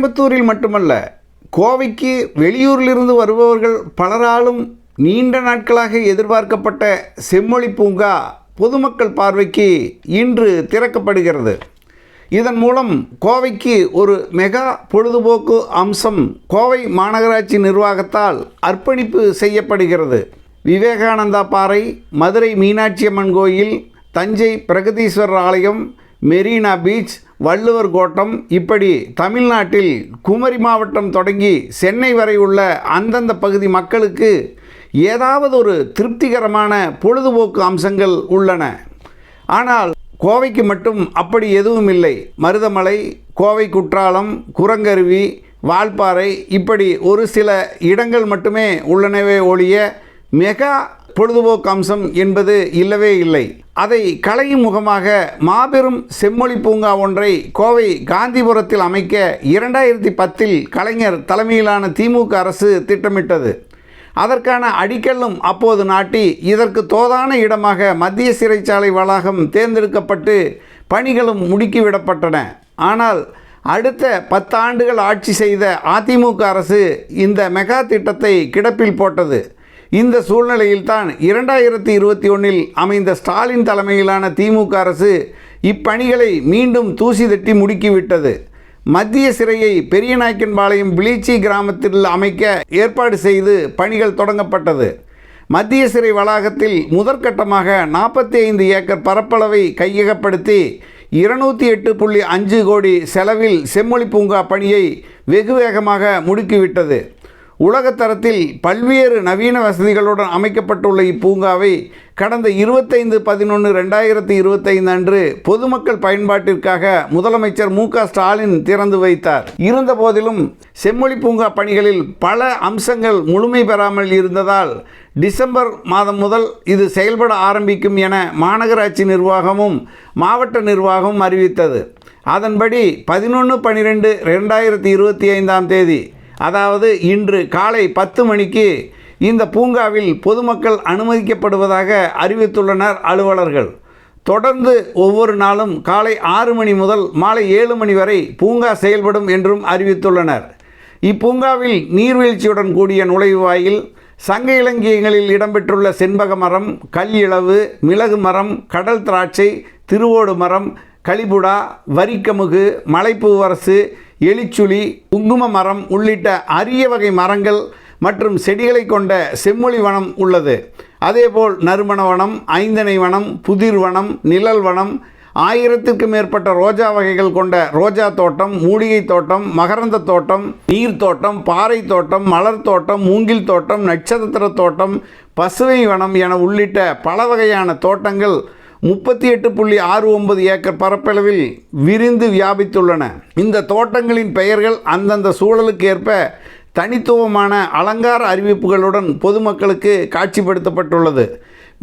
கோயம்புத்தூரில் மட்டுமல்ல கோவைக்கு வெளியூரிலிருந்து வருபவர்கள் பலராலும் நீண்ட நாட்களாக எதிர்பார்க்கப்பட்ட செம்மொழி பூங்கா பொதுமக்கள் பார்வைக்கு இன்று திறக்கப்படுகிறது. இதன் மூலம் கோவைக்கு ஒரு மெகா பொழுதுபோக்கு அம்சம் கோவை மாநகராட்சி நிர்வாகத்தால் அர்ப்பணிப்பு செய்யப்படுகிறது. விவேகானந்தா பாறை மதுரை மீனாட்சி அம்மன் கோயில் தஞ்சை பிரகதீஸ்வரர் ஆலயம் மெரினா பீச் வள்ளுவர் கோட்டம் இப்படி தமிழ்நாட்டில் குமரி மாவட்டம் தொடங்கி சென்னை வரை உள்ள அந்தந்த பகுதி மக்களுக்கு ஏதாவது ஒரு திருப்திகரமான பொழுதுபோக்கு அம்சங்கள் உள்ளன. ஆனால் கோவைக்கு மட்டும் அப்படி எதுவும் இல்லை. மருதமலை கோவை குற்றாலம் குரங்கருவி வால்பாறை இப்படி ஒரு சில இடங்கள் மட்டுமே உள்ளனவே ஒழிய மெகா பொழுதுபோக்கு அம்சம் என்பது இல்லவே இல்லை. அதை கலையும் முகமாக மாபெரும் செம்மொழி பூங்கா ஒன்றை கோவை காந்திபுரத்தில் அமைக்க இரண்டாயிரத்தி பத்தில் கலைஞர் தலைமையிலான திமுக அரசு திட்டமிட்டது. அதற்கான அடிக்கல்லும் அப்போது நாட்டி இதற்கு தோதான இடமாக மத்திய சிறைச்சாலை வளாகம் தேர்ந்தெடுக்கப்பட்டு பணிகளும் முடுக்கிவிடப்பட்டன. ஆனால் அடுத்த பத்தாண்டுகள் ஆட்சி செய்த அதிமுக அரசு இந்த மெகா திட்டத்தை கிடப்பில் போட்டது. இந்த சூழ்நிலையில்தான் இரண்டாயிரத்தி இருபத்தி ஒன்றில் அமைந்த ஸ்டாலின் தலைமையிலான திமுக அரசு இப்பணிகளை மீண்டும் தூசி தட்டி முடுக்கிவிட்டது. மத்திய சிறையை பெரியநாயக்கன்பாளையம் பிளீச்சி கிராமத்தில் அமைக்க ஏற்பாடு செய்து பணிகள் தொடங்கப்பட்டது. மத்திய சிறை வளாகத்தில் முதற்கட்டமாக நாற்பத்தி ஐந்து ஏக்கர் பரப்பளவை கையகப்படுத்தி இருநூற்றி எட்டு புள்ளி அஞ்சு கோடி செலவில் செம்மொழி பூங்கா பணியை வெகு வேகமாக முடுக்கிவிட்டது. உலகத்தரத்தில் பல்வேறு நவீன வசதிகளுடன் அமைக்கப்பட்டுள்ள இப்பூங்காவை கடந்த இருபத்தைந்து பதினொன்று ரெண்டாயிரத்தி இருபத்தைந்து அன்று பொதுமக்கள் பயன்பாட்டிற்காக முதலமைச்சர் மு க ஸ்டாலின் திறந்து வைத்தார். இருந்தபோதிலும் செம்மொழி பூங்கா பணிகளில் பல அம்சங்கள் முழுமை பெறாமல் இருந்ததால் டிசம்பர் மாதம் முதல் இது செயல்பட ஆரம்பிக்கும் என மாநகராட்சி நிர்வாகமும் மாவட்ட நிர்வாகமும் அறிவித்தது. அதன்படி பதினொன்று பன்னிரெண்டு ரெண்டாயிரத்தி இருபத்தி ஐந்தாம் தேதி அதாவது இன்று காலை பத்து மணிக்கு இந்த பூங்காவில் பொதுமக்கள் அனுமதிக்கப்படுவதாக அறிவித்துள்ளனர் அலுவலர்கள். தொடர்ந்து ஒவ்வொரு நாளும் காலை ஆறு மணி முதல் மாலை ஏழு மணி வரை பூங்கா செயல்படும் என்றும் அறிவித்துள்ளனர். இப்பூங்காவில் நீர்வீழ்ச்சியுடன் கூடிய நுழைவாயில் சங்க இலங்கியங்களில் இடம்பெற்றுள்ள செண்பக மரம் கல் இளவு மிளகு மரம் கடல் திராட்சை திருவோடு மரம் கலிபுடா வரிக்கமுகு மலைப்பூவரசு எலிச்சுளி குங்கும மரம் உள்ளிட்ட அரிய வகை மரங்கள் மற்றும் செடிகளை கொண்ட செம்மொழி வனம் உள்ளது. அதேபோல் நறுமண வனம் ஐந்தனை வனம் புதிர் வனம் நிழல் வனம் ஆயிரத்திற்கு மேற்பட்ட ரோஜா வகைகள் கொண்ட ரோஜா தோட்டம் மூலிகை தோட்டம் மகரந்த தோட்டம் நீர் தோட்டம் பாறை தோட்டம் மலர் தோட்டம் மூங்கில் தோட்டம் நட்சத்திர தோட்டம் பசுவை வனம் என உள்ளிட்ட பல வகையான தோட்டங்கள் முப்பத்தி எட்டு புள்ளி ஆறு ஒன்பது ஏக்கர் பரப்பளவில் விரிந்து வியாபித்துள்ளன. இந்த தோட்டங்களின் பெயர்கள் அந்தந்த சூழலுக்கு ஏற்ப தனித்துவமான அலங்கார அறிவிப்புகளுடன் பொதுமக்களுக்கு காட்சிப்படுத்தப்பட்டுள்ளது.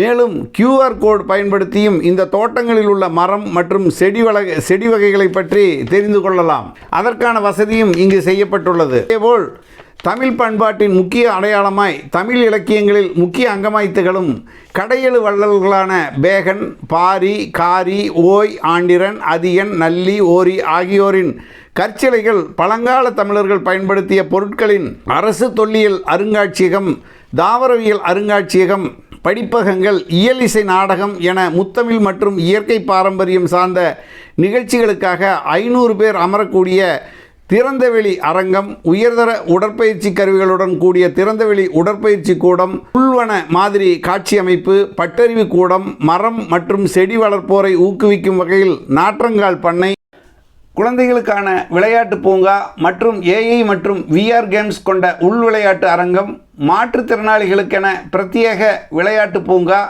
மேலும் கியூஆர் கோட் பயன்படுத்தியும் இந்த தோட்டங்களில் உள்ள மரம் மற்றும் செடி வகை செடி வகைகளை பற்றி தெரிந்து கொள்ளலாம். அதற்கான வசதியும் இங்கு செய்யப்பட்டுள்ளது. அதேபோல் தமிழ் பண்பாட்டின் முக்கிய அடையாளமாய் தமிழ் இலக்கியங்களில் முக்கிய அங்கமாய் திகழும் கடையெழு வள்ளல்களான பேகன் பாரி காரி ஓய் ஆண்டிரன் அதியன் நல்லி ஓரி ஆகியோரின் கற்சிலைகள் பழங்கால தமிழர்கள் பயன்படுத்திய பொருட்களின் அரசு தொல்லியல் அருங்காட்சியகம் தாவரவியல் அருங்காட்சியகம் படிப்பகங்கள் இயல் இசை நாடகம் என முத்தமிழ் மற்றும் இயற்கை பாரம்பரியம் சார்ந்த நிகழ்ச்சிகளுக்காக ஐநூறு பேர் அமரக்கூடிய திறந்தவெளி அரங்கம் உயர்தர உடற்பயிற்சி கருவிகளுடன் கூடிய திறந்தவெளி உடற்பயிற்சி கூடம் உள்வன மாதிரி காட்சி அமைப்பு பட்டறிவு கூடம் மரம் மற்றும் செடி வளர்ப்போரை ஊக்குவிக்கும் வகையில் நாற்றங்கால் பண்ணை குழந்தைகளுக்கான விளையாட்டு பூங்கா மற்றும் ஏஐ மற்றும் விஆர் கேம்ஸ் கொண்ட உள் விளையாட்டு அரங்கம் மாற்றுத்திறனாளிகளுக்கென பிரத்யேக விளையாட்டு பூங்கா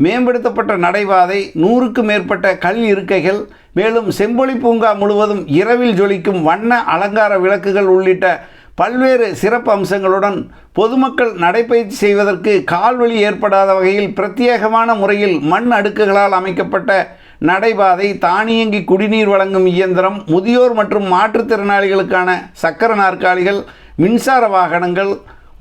மேம்படுத்தப்பட்ட நடைபாதை நூறுக்கும் மேற்பட்ட கல் இருக்கைகள் மேலும் செம்பொலி பூங்கா முழுவதும் இரவில் ஜொலிக்கும் வண்ண அலங்கார விளக்குகள் உள்ளிட்ட பல்வேறு சிறப்பு அம்சங்களுடன் பொதுமக்கள் நடைபயிற்சி செய்வதற்கு கால்வழி ஏற்படாத வகையில் பிரத்யேகமான முறையில் மண் அடுக்குகளால் அமைக்கப்பட்ட நடைபாதை தானியங்கி குடிநீர் வழங்கும் இயந்திரம் முதியோர் மற்றும் மாற்றுத்திறனாளிகளுக்கான சக்கர நாற்காலிகள் மின்சார வாகனங்கள்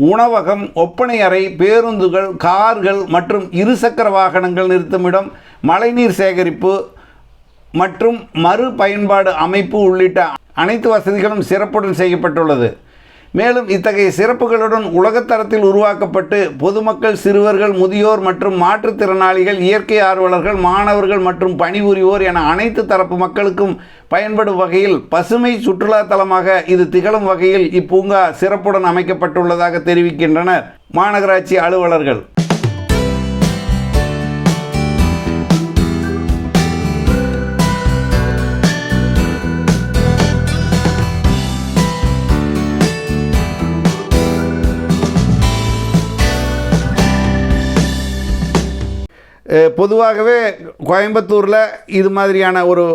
உணவகம் ஒப்பனை அறை பேருந்துகள் கார்கள் மற்றும் இருசக்கர வாகனங்கள் நிறுத்துமிடம் மழைநீர் சேகரிப்பு மற்றும் மறுபயன்பாடு அமைப்பு உள்ளிட்ட அனைத்து வசதிகளும் சிறப்புடன் செய்யப்பட்டுள்ளது. மேலும் இத்தகைய சிறப்புகளுடன் உலகத்தரத்தில் உருவாக்கப்பட்டு பொதுமக்கள் சிறுவர்கள் முதியோர் மற்றும் மாற்றுத்திறனாளிகள் இயற்கை ஆர்வலர்கள் மாணவர்கள் மற்றும் பணிபுரிவோர் என அனைத்து தரப்பு மக்களுக்கும் பயன்படும் வகையில் பசுமை சுற்றுலா தலமாக இது திகழும் வகையில் இப்பூங்கா சிறப்புடன் அமைக்கப்பட்டுள்ளதாக தெரிவிக்கின்றனர் மாநகராட்சி அலுவலர்கள். பொதுவாகவே கோயம்புத்தூரில் இது மாதிரியான ஒரு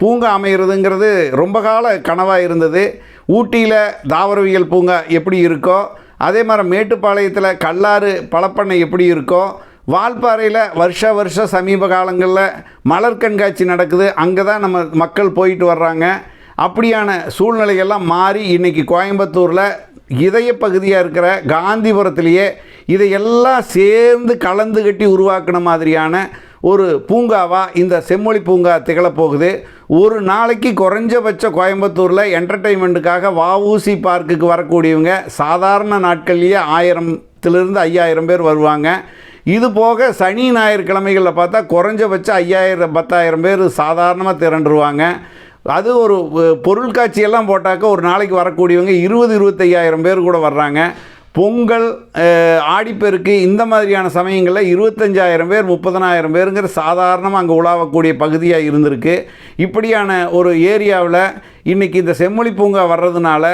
பூங்கா அமைகிறதுங்கிறது ரொம்ப கால கனவாக இருந்தது. ஊட்டியில் தாவரவியல் பூங்கா எப்படி இருக்கோ அதே மாதிரி மேட்டுப்பாளையத்தில் கல்லாறு பழப்பண்ணை எப்படி இருக்கோ வால்பாறையில் வருஷ வருஷம் சமீப காலங்களில் மலர் கண்காட்சி நடக்குது. அங்கே தான் நம்ம மக்கள் போயிட்டு வர்றாங்க. அப்படியான சூழ்நிலைகள்லாம் மாறி இன்றைக்கி கோயம்புத்தூரில் இதய பகுதியாக இருக்கிற காந்திபுரத்திலேயே இதையெல்லாம் சேர்ந்து கலந்து கட்டி உருவாக்கின மாதிரியான ஒரு பூங்காவாக இந்த செம்மொழி பூங்கா திகழப்போகுது. ஒரு நாளைக்கு குறைஞ்சபட்ச கோயம்புத்தூரில் என்டர்டெயின்மெண்ட்டுக்காக வஉசி பார்க்குக்கு வரக்கூடியவங்க சாதாரண நாட்கள்லேயே ஆயிரத்திலிருந்து ஐயாயிரம் பேர் வருவாங்க. இது போக சனி ஞாயிற்றுக்கிழமைகளில் பார்த்தா குறைஞ்சபட்சம் ஐயாயிரம் பத்தாயிரம் பேர் சாதாரணமாக திரண்டுருவாங்க. அது ஒரு பொருள் பொருட்காட்சியெல்லாம் போட்டாக்க ஒரு நாளைக்கு வரக்கூடியவங்க இருபது இருபத்தையாயிரம் பேர் கூட வர்றாங்க. பொங்கல் ஆடிப்பெருக்கு இந்த மாதிரியான சமயங்களில் இருபத்தஞ்சாயிரம் பேர் முப்பதனாயிரம் பேருங்கிற சாதாரணமாக அங்கே உலாவக்கூடிய பகுதியாக இருந்திருக்கு. இப்படியான ஒரு ஏரியாவில் இன்றைக்கி இந்த செம்மொழி பூங்கா வர்றதுனால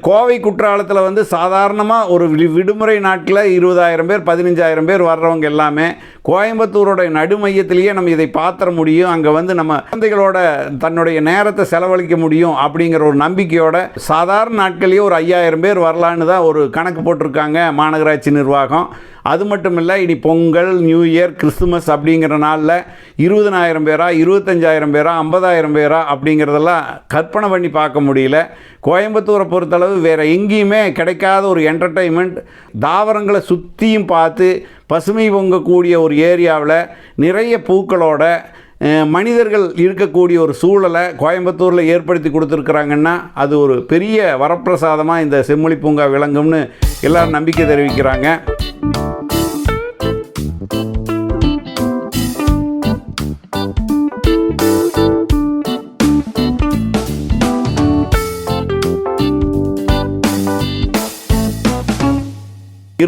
கோவை குற்றாலத்தில் வந்து சாதாரணமாக ஒரு வி- விடுமுறை நாட்டில் இருபதாயிரம் பேர் பதினஞ்சாயிரம் பேர் வர்றவங்க எல்லாமே கோயம்புத்தூரோட நடுமையத்திலேயே நம்ம இதை பாத்திர முடியும். அங்கே வந்து நம்ம குழந்தைகளோட தன்னுடைய நேரத்தை செலவழிக்க முடியும் அப்படிங்கிற ஒரு நம்பிக்கையோட சாதாரண நாட்கள்லேயே ஒரு ஐயாயிரம் பேர் வரலான்னு தான் ஒரு கணக்கு போட்டிருக்காங்க மாநகராட்சி நிர்வாகம். அது மட்டும் இல்லை இனி பொங்கல் நியூ இயர் கிறிஸ்துமஸ் அப்படிங்கிற நாளில் இருபதனாயிரம் பேரா இருபத்தஞ்சாயிரம் பேரா ஐம்பதாயிரம் பேரா அப்படிங்கிறதெல்லாம் கற்பனை பண்ணி பார்க்க முடியல. கோயம்புத்தூரை பொறுத்தளவு வேறு எங்கேயுமே கிடைக்காத ஒரு என்டர்டெயின்மெண்ட் தாவரங்களை சுற்றியும் பார்த்து பசுமை பொங்கக்கூடிய ஒரு ஏரியாவில் நிறைய பூக்களோட மனிதர்கள் இருக்கக்கூடிய ஒரு சூழலை கோயம்புத்தூரில் ஏற்படுத்தி கொடுத்துருக்குறாங்கன்னா அது ஒரு பெரிய வரப்பிரசாதமாக இந்த செம்மொழி பூங்கா விளங்கும்னு எல்லோரும் நம்பிக்கை தெரிவிக்கிறாங்க.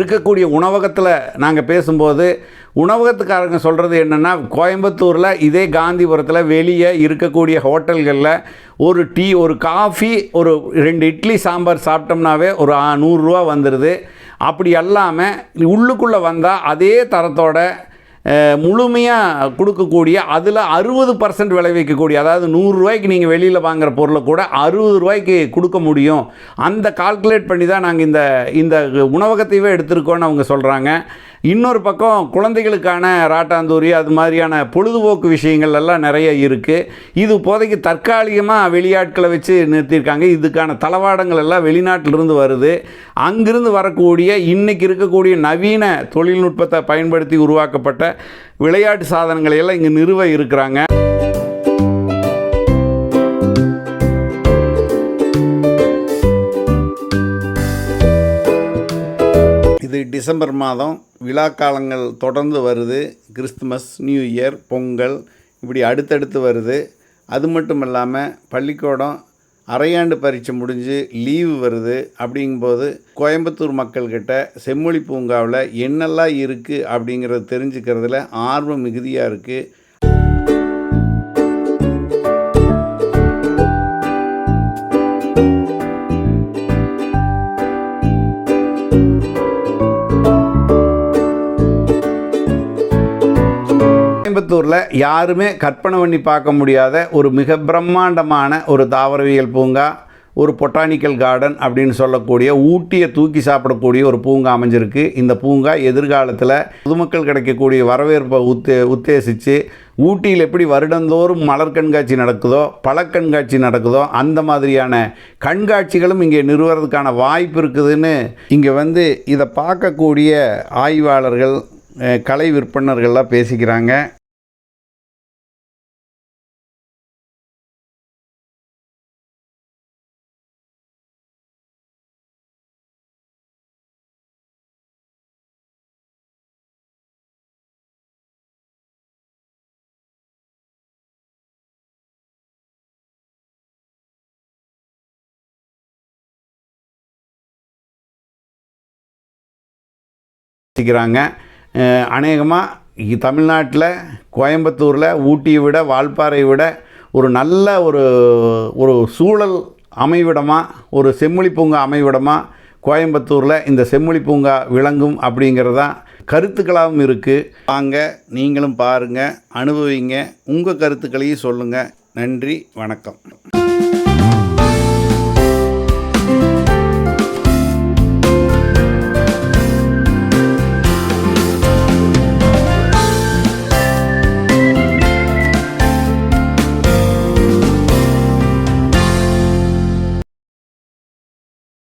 இருக்கக்கூடிய உணவகத்தில் நாங்கள் பேசும்போது உணவகத்துக்காரங்க சொல்கிறது என்னென்னா கோயம்புத்தூரில் இதே காந்திபுரத்தில் வெளியே இருக்கக்கூடிய ஹோட்டல்களில் ஒரு டீ ஒரு காஃபி ஒரு ரெண்டு இட்லி சாம்பார் சாப்பிட்டோம்னாவே ஒரு நூறுரூவா வந்துடுது அப்படி அல்லாமல் உள்ளுக்குள்ளே வந்தால் அதே தரத்தோட முழுமையாக கொடுக்கக்கூடிய அதில் அறுபது பர்சன்ட் விளைவிக்கக்கூடிய அதாவது நூறுரூவாய்க்கு நீங்கள் வெளியில் வாங்குகிற பொருளை கூட அறுபது ரூபாய்க்கு கொடுக்க முடியும். அந்த கால்குலேட் பண்ணி தான் நாங்கள் இந்த இந்த உணவகத்தையே எடுத்திருக்கோன்னு அவங்க சொல்கிறாங்க இன்னொரு பக்கம் குழந்தைகளுக்கான ராட்டாந்தூரி அது மாதிரியான பொழுதுபோக்கு விஷயங்கள் எல்லாம் நிறைய இருக்குது இது இப்போதைக்கு தற்காலிகமாக வெளியாட்களை வச்சு நிறுத்தியிருக்காங்க. இதுக்கான தளவாடங்கள் எல்லாம் வெளிநாட்டிலிருந்து வருது. அங்கிருந்து வரக்கூடிய இன்றைக்கி இருக்கக்கூடிய நவீன தொழில்நுட்பத்தை பயன்படுத்தி உருவாக்கப்பட்ட விளையாட்டு சாதனங்களை எல்லாம் இங்கே நிறுவ இருக்கிறாங்க. டிசம்பர் மாதம் விழா காலங்கள் தொடர்ந்து வருது. கிறிஸ்துமஸ் நியூ இயர் பொங்கல் இப்படி அடுத்தடுத்து வருது. அது மட்டும் இல்லாமல் பள்ளிக்கூடம் அரையாண்டு பரீட்சை முடிஞ்சு லீவு வருது. அப்படிங்கும்போது கோயம்புத்தூர் மக்கள்கிட்ட செம்மொழி பூங்காவில் என்னெல்லாம் இருக்குது அப்படிங்கிறத தெரிஞ்சுக்கிறதுல ஆர்வம் மிகுதியாக இருக்குது கோயம்புத்தூரில் யாருமே கற்பனை பண்ணி பார்க்க முடியாத ஒரு மிக பிரம்மாண்டமான ஒரு தாவரவியல் பூங்கா ஒரு பொட்டானிக்கல் கார்டன் அப்படின்னு சொல்லக்கூடிய ஊட்டியை தூக்கி சாப்பிடக்கூடிய ஒரு பூங்கா அமைஞ்சிருக்கு. இந்த பூங்கா எதிர்காலத்தில் பொதுமக்கள் கிடைக்கக்கூடிய வரவேற்பை உத்தே உத்தேசித்து ஊட்டியில் எப்படி வருடந்தோறும் மலர் கண்காட்சி நடக்குதோ பழ கண்காட்சி நடக்குதோ அந்த மாதிரியான கண்காட்சிகளும் இங்கே நிறுவறதுக்கான வாய்ப்பு இருக்குதுன்னு இங்கே வந்து இதை பார்க்கக்கூடிய ஆய்வாளர்கள் கலை விற்பனர்கள்லாம் பேசிக்கிறாங்க. வச்சுக்கிறாங்க அநேகமாக தமிழ்நாட்டில் கோயம்புத்தூரில் ஊட்டியை விட வால்பாறையை விட ஒரு நல்ல ஒரு ஒரு சூழல் அமைவிடமாக ஒரு செம்மொழி பூங்கா அமைவிடமாக கோயம்புத்தூரில் இந்த செம்மொழி பூங்கா விளங்கும் அப்படிங்கிறதான் கருத்துக்களாகவும் இருக்குது வாங்க நீங்களும் பாருங்கள் அனுபவிங்க உங்கள் கருத்துக்களையும் சொல்லுங்கள் நன்றி வணக்கம்.